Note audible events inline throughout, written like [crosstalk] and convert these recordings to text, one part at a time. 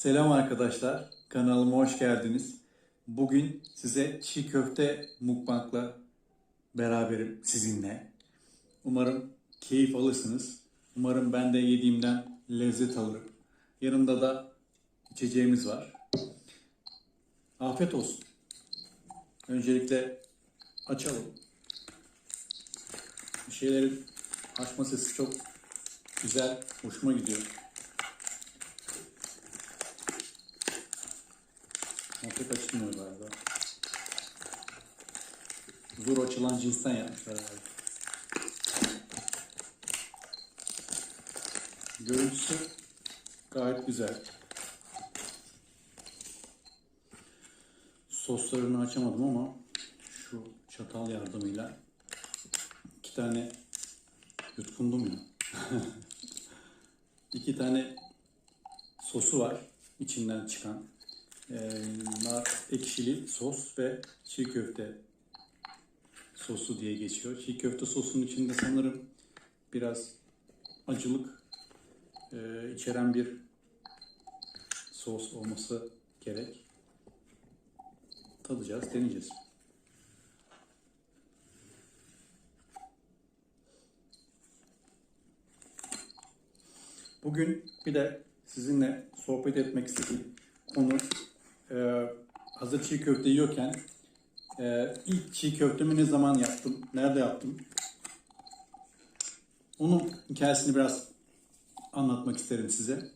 Selam arkadaşlar, kanalıma hoş geldiniz. Bugün size çiğ köfte mukbangla beraberim sizinle. Umarım keyif alırsınız. Umarım ben de yediğimden lezzet alırım. Yanımda da içeceğimiz var. Afiyet olsun. Öncelikle açalım. Bir şeylerin açma sesi çok güzel, hoşuma gidiyor. Muhabbet açılmıyor galiba. Zor açılan cinsten yapmışlar herhalde. Görüntüsü gayet güzel. Soslarını açamadım ama şu çatal yardımıyla iki tane yutkundum ya. [laughs] iki tane sosu var içinden çıkan. Ee, nar ekşili sos ve çiğ köfte sosu diye geçiyor. Çiğ köfte sosunun içinde sanırım biraz acılık e, içeren bir sos olması gerek. Tadacağız, deneyeceğiz. Bugün bir de sizinle sohbet etmek istediğim konu e, hazır çiğ köfte yiyorken e, ilk çiğ köftemi ne zaman yaptım, nerede yaptım? Onun hikayesini biraz anlatmak isterim size.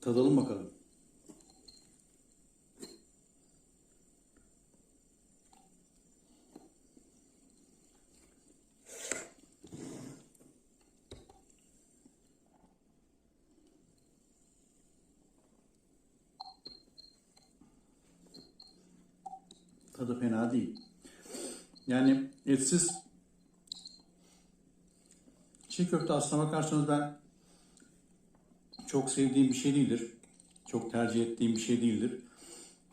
Tadalım bakalım. Tadı fena değil. Yani etsiz çiğ köfte aslına bakarsanız ben çok sevdiğim bir şey değildir. Çok tercih ettiğim bir şey değildir.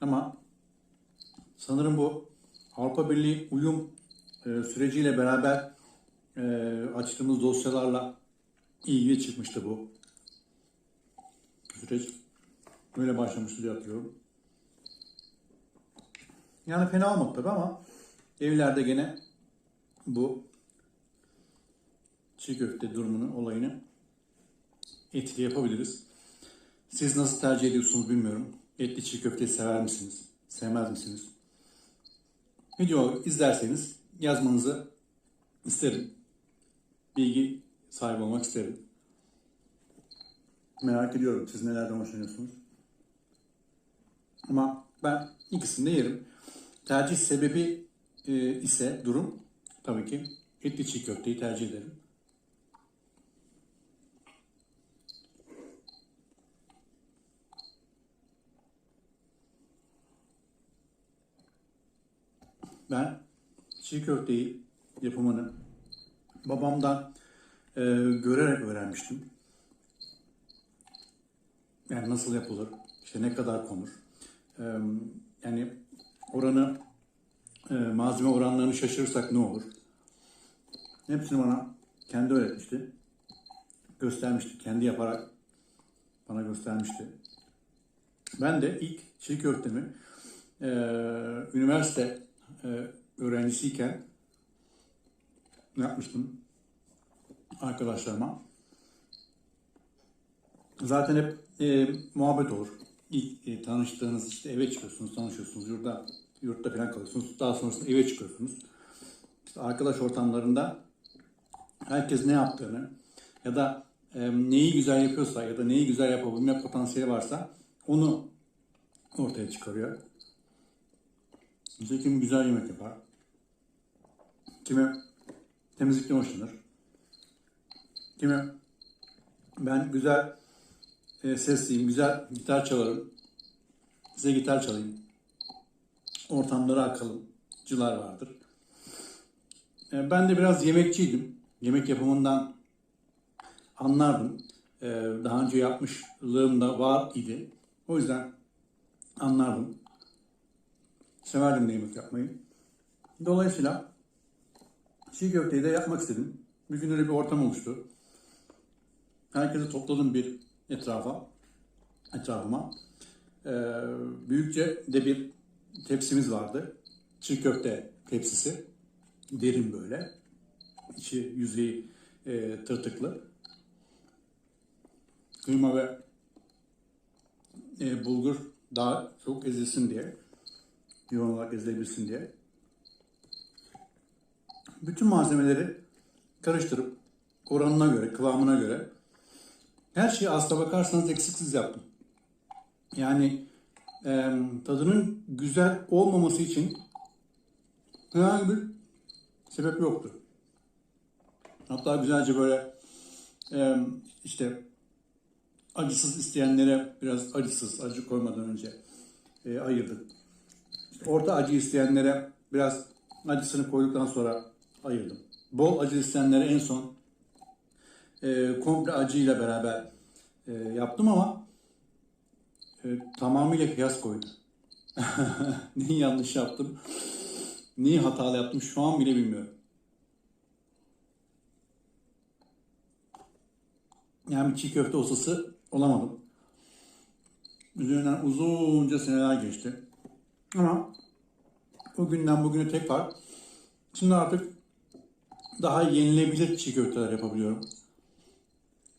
Ama sanırım bu Avrupa Birliği uyum e, süreciyle beraber e, açtığımız dosyalarla iyiye çıkmıştı bu süreç. Böyle başlamıştı diye hatırlıyorum. Yani fena olmadı tabii ama evlerde gene bu çiğ köfte durumunu, olayını etli yapabiliriz. Siz nasıl tercih ediyorsunuz bilmiyorum. Etli çiğ köfteyi sever misiniz? Sevmez misiniz? Video izlerseniz yazmanızı isterim. Bilgi sahibi olmak isterim. Merak ediyorum siz nelerden hoşlanıyorsunuz. Ama ben ikisini de yerim. Tercih sebebi e, ise durum tabii ki etli çiğ köfteyi tercih ederim. Ben çiğ köfteyi yapımını babamdan e, görerek öğrenmiştim. Yani nasıl yapılır, işte ne kadar konur. E, yani oranı, e, malzeme oranlarını şaşırırsak ne olur? Hepsini bana kendi öğretmişti. Göstermişti, kendi yaparak bana göstermişti. Ben de ilk çiğ köftemi e, üniversite e, öğrencisiyken yapmıştım arkadaşlarıma. Zaten hep e, muhabbet olur. İlk e, tanıştığınız işte eve çıkıyorsunuz, tanışıyorsunuz, yurtta, yurtta falan kalıyorsunuz. Daha sonrasında eve çıkıyorsunuz. İşte arkadaş ortamlarında herkes ne yaptığını ya da e, neyi güzel yapıyorsa ya da neyi güzel yapabilme potansiyeli varsa onu ortaya çıkarıyor. Mesela kimi güzel yemek yapar. Kimi temizlikten hoşlanır. Kimi ben güzel e, sesliyim, güzel gitar çalarım. Size gitar çalayım. Ortamları akalım. Cılar vardır. e, ben de biraz yemekçiydim. Yemek yapımından anlardım. E, daha önce yapmışlığım da var idi. O yüzden anlardım. Severdim de yemek yapmayı. Dolayısıyla çiğ köfteyi de yapmak istedim. Bir gün öyle bir ortam oluştu. Herkesi topladım bir etrafa, etrafıma. Ee, büyükçe de bir tepsimiz vardı. Çiğ köfte tepsisi. Derin böyle. İçi yüzeyi e, tırtıklı. Kıyma ve e, bulgur daha çok ezilsin diye. Yoğun olarak ezilebilsin diye. Bütün malzemeleri karıştırıp oranına göre, kıvamına göre her şeyi aslına bakarsanız eksiksiz yaptım. Yani e, tadının güzel olmaması için herhangi bir sebep yoktu. Hatta güzelce böyle e, işte acısız isteyenlere biraz acısız, acı koymadan önce e, ayırdık. Orta acı isteyenlere biraz acısını koyduktan sonra ayırdım. Bol acı isteyenlere en son e, komple acıyla beraber e, yaptım ama e, tamamıyla kıyas koydu. [laughs] Neyi yanlış yaptım, neyi hatalı yaptım şu an bile bilmiyorum. Yani çiğ köfte ustası olamadım. Üzerinden uzunca seneler geçti. Ama o günden bugüne tekrar şimdi artık daha yenilebilir çiğ köfteler yapabiliyorum.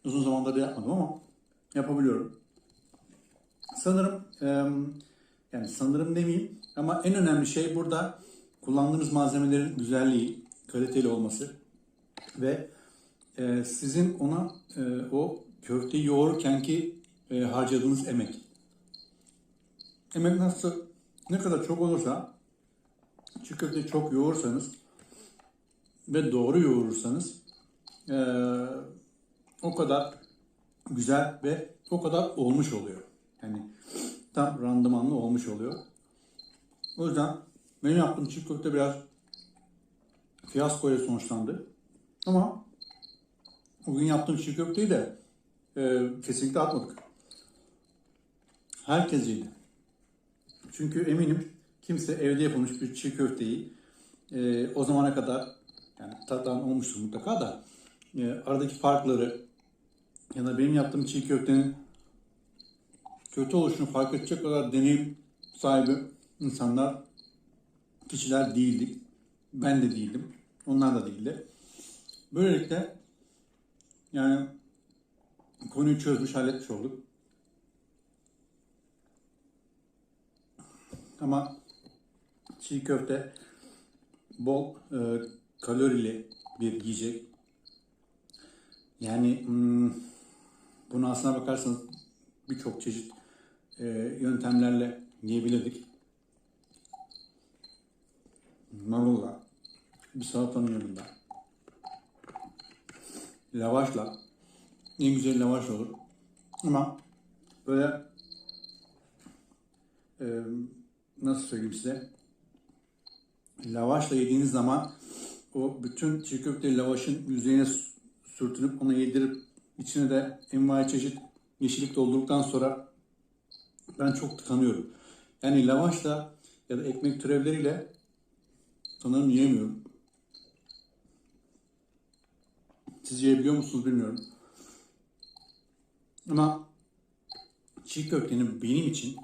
Uzun zamandır da yapmadım ama yapabiliyorum. Sanırım yani sanırım demeyeyim ama en önemli şey burada kullandığınız malzemelerin güzelliği, kaliteli olması ve e, sizin ona e, o köfteyi yoğururken ki e, harcadığınız emek. Emek nasıl ne kadar çok olursa çiğ köfteyi çok yoğursanız ve doğru yoğurursanız e, o kadar güzel ve o kadar olmuş oluyor. Yani tam randımanlı olmuş oluyor. O yüzden benim yaptığım çiğ köfte biraz fiyaskoyla sonuçlandı. Ama bugün yaptığım çiğ köfteyi e, kesinlikle atmadık. Herkes yedi. Çünkü eminim kimse evde yapılmış bir çiğ köfteyi e, o zamana kadar yani tadan olmuştur mutlaka da e, aradaki farkları ya da benim yaptığım çiğ köftenin kötü oluşunu fark edecek kadar deneyim sahibi insanlar, kişiler değildik. Ben de değildim. Onlar da değildi. Böylelikle yani konuyu çözmüş, halletmiş olduk. Ama çiğ köfte bol e, kalorili bir yiyecek. Yani hmm, bunu aslına bakarsanız birçok çeşit e, yöntemlerle yiyebilirdik. Marulla, bir salatanın yanında, lavaşla, en güzel lavaş olur. Ama böyle e, nasıl söyleyeyim size, lavaşla yediğiniz zaman o bütün çiğ köfte lavaşın yüzeyine sürtünüp ona yedirip içine de envai çeşit yeşillik doldurduktan sonra ben çok tıkanıyorum. Yani lavaşla ya da ekmek türevleriyle sanırım yiyemiyorum. Siz yiyebiliyor musunuz bilmiyorum. Ama çiğ köftenin benim için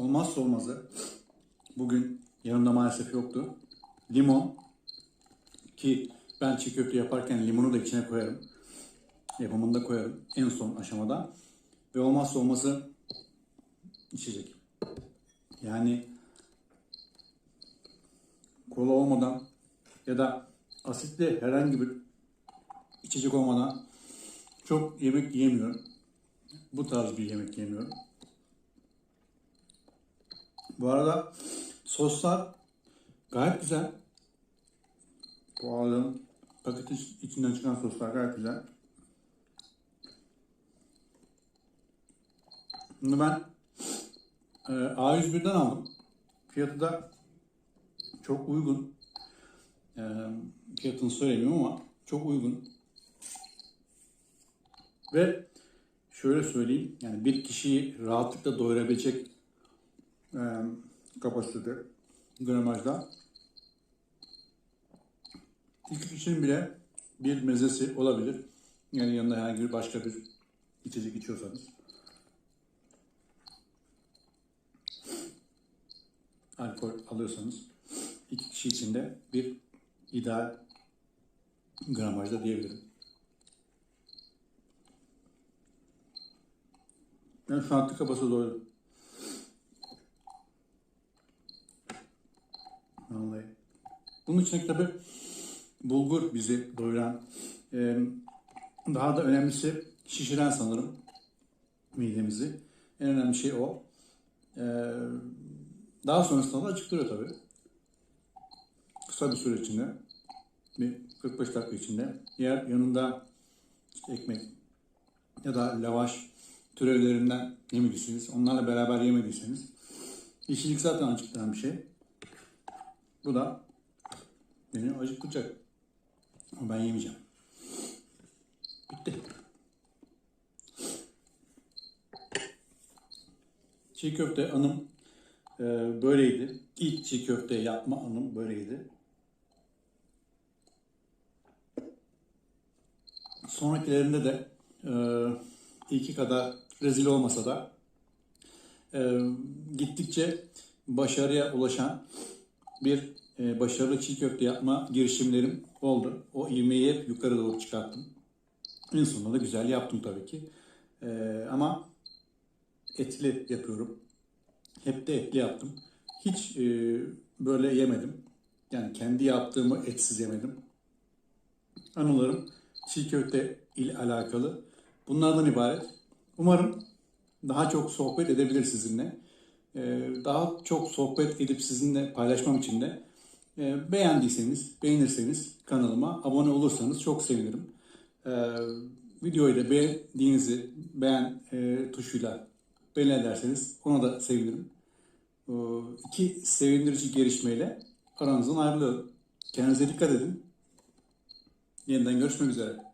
olmazsa olmazı bugün yanımda maalesef yoktu. Limon ki ben çiğ köfte yaparken limonu da içine koyarım. Yapımında koyarım en son aşamada. Ve olmazsa olmazı içecek. Yani kola olmadan ya da asitli herhangi bir içecek olmadan çok yemek yiyemiyorum. Bu tarz bir yemek yemiyorum. Bu arada soslar gayet güzel. Bu aldığım paketin içinden çıkan soslar gayet güzel. Bunu ben e, A101'den aldım. Fiyatı da çok uygun. E, fiyatını söylemiyorum ama çok uygun. Ve şöyle söyleyeyim yani bir kişiyi rahatlıkla doyurabilecek e, kapasitede gramajda iki kişinin bile bir mezesi olabilir. Yani yanında herhangi bir başka bir içecek içiyorsanız. Alkol alıyorsanız iki kişi için de bir ideal gramajda diyebilirim. Ben şu an tıka doydum. İçin tabi bulgur bizi doyuran, e, daha da önemlisi şişiren sanırım midemizi. En önemli şey o. E, daha sonrasında da acıktırıyor tabi. Kısa bir süre içinde, bir 45 dakika içinde. Eğer yanında işte ekmek ya da lavaş türevlerinden yemediyseniz, onlarla beraber yemediyseniz, yeşillik zaten acıktıran bir şey. Bu da beni acıkacak. Ama ben yemeyeceğim. Bitti. Çiğ köfte anım e, böyleydi. İlk çiğ köfte yapma anım böyleydi. Sonrakilerinde de e, ilki kadar rezil olmasa da e, gittikçe başarıya ulaşan bir başarılı çiğ köfte yapma girişimlerim oldu. O ivmeyi hep yukarı doğru çıkarttım. En sonunda da güzel yaptım tabii ki. E, ama etli yapıyorum. Hep de etli yaptım. Hiç e, böyle yemedim. Yani kendi yaptığımı etsiz yemedim. Anılarım çiğ köfte ile alakalı bunlardan ibaret. Umarım daha çok sohbet edebilir sizinle. Daha çok sohbet edip sizinle paylaşmam için de e, beğendiyseniz, beğenirseniz kanalıma abone olursanız çok sevinirim. Ee, videoyu da beğendiğinizi beğen e, tuşuyla belli ederseniz ona da sevinirim. Ee, iki sevindirici gelişmeyle aranızdan ayrılıyorum. Kendinize dikkat edin. Yeniden görüşmek üzere.